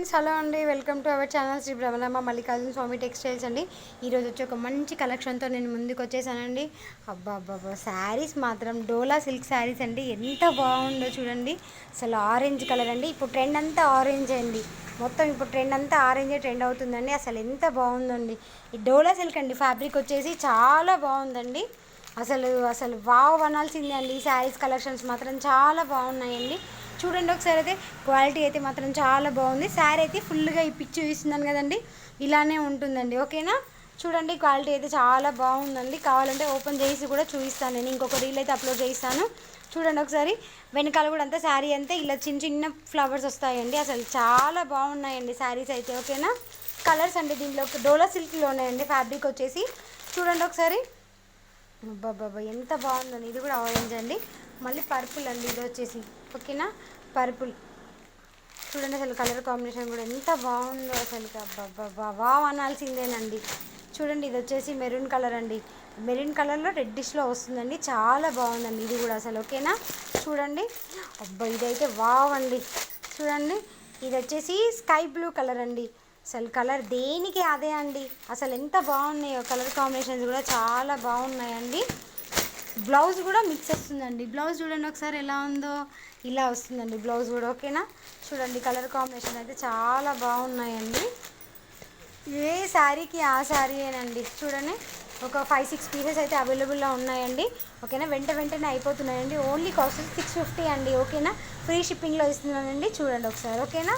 Friends hello అండి. Welcome to our channel Shri Brahmanamma Mallikarjuna Swamy textiles అండి. ఈరోజు వచ్చి ఒక మంచి కలెక్షన్తో నేను ముందుకు వచ్చేసానండి. అబ్బా అబ్బా శారీస్ మాత్రం డోలా సిల్క్ శారీస్ అండి. ఎంత బాగుందో చూడండి. అసలు ఆరెంజ్ కలర్ అండి. ఇప్పుడు ట్రెండ్ అంతా ఆరెంజ్ అండి. మొత్తం ఇప్పుడు ట్రెండ్ అంతా ఆరెంజే ట్రెండ్ అవుతుందండి. అసలు ఎంత బాగుందండి. ఈ డోలా సిల్క్ అండి ఫ్యాబ్రిక్ వచ్చేసి చాలా బాగుందండి. అసలు అసలు వావ్ అనాల్సిందే అండి. ఈ శారీస్ కలెక్షన్స్ మాత్రం చాలా బాగున్నాయండి. చూడండి ఒకసారి అయితే క్వాలిటీ అయితే మాత్రం చాలా బాగుంది. శారీ అయితే ఫుల్గా ఈ పిచ్చి చూస్తున్నాను కదండి. ఇలానే ఉంటుందండి. ఓకేనా? చూడండి క్వాలిటీ అయితే చాలా బాగుందండి. కావాలంటే ఓపెన్ చేసి కూడా చూపిస్తాను నేను. ఇంకొక రీల్ అయితే అప్లోడ్ చేస్తాను చూడండి ఒకసారి. వెనకాల కూడా అంతా శారీ అంతే ఇలా చిన్న చిన్న ఫ్లవర్స్ వస్తాయండి. అసలు చాలా బాగున్నాయండి శారీస్ అయితే. ఓకేనా? కలర్స్ అండి దీంట్లో డోలా సిల్క్లో ఉన్నాయండి ఫ్యాబ్రిక్ వచ్చేసి. చూడండి ఒకసారి. బాబా ఎంత బాగుందండి. ఇది కూడా ఆరెంజ్ అండి. మళ్ళీ పర్పుల్ అండి. ఇది వచ్చేసి. ఓకేనా పర్పుల్ చూడండి అసలు కలర్ కాంబినేషన్ కూడా ఎంత బాగుందో అసలు వావ్ అనాల్సిందేనండి చూడండి ఇది వచ్చేసి మెరూన్ కలర్ అండి మెరూన్ కలర్లో రెడ్డిష్లో వస్తుందండి చాలా బాగుందండి ఇది కూడా అసలు ఓకేనా చూడండి అబ్బా ఇదైతే వావ్ అండి చూడండి ఇది వచ్చేసి స్కై బ్లూ కలర్ అండి అసలు కలర్ దేనికి అదే అండి అసలు ఎంత బాగున్నాయో కలర్ కాంబినేషన్స్ కూడా చాలా బాగున్నాయండి బ్లౌజ్ కూడా మిక్స్ వస్తుందండి. బ్లౌజ్ చూడండి ఒకసారి ఎలా ఉందో ఇలా వస్తుందండి బ్లౌజ్ కూడా ఓకేనా? చూడండి కలర్ కాంబినేషన్ అయితే చాలా బాగున్నాయండి. ఏ శారీకి ఆ శారీయేనండి. చూడండి ఒక ఫైవ్ సిక్స్ పీసెస్ అయితే అవైలబుల్లో ఉన్నాయండి. ఓకేనా? వెంట వెంటనే అయిపోతున్నాయండి. ఓన్లీ కాస్ట్ సిక్స్ ఫిఫ్టీ అండి ఓకేనా? ఫ్రీ షిప్పింగ్లో ఇస్తున్నానండి. చూడండి ఒకసారి ఓకేనా?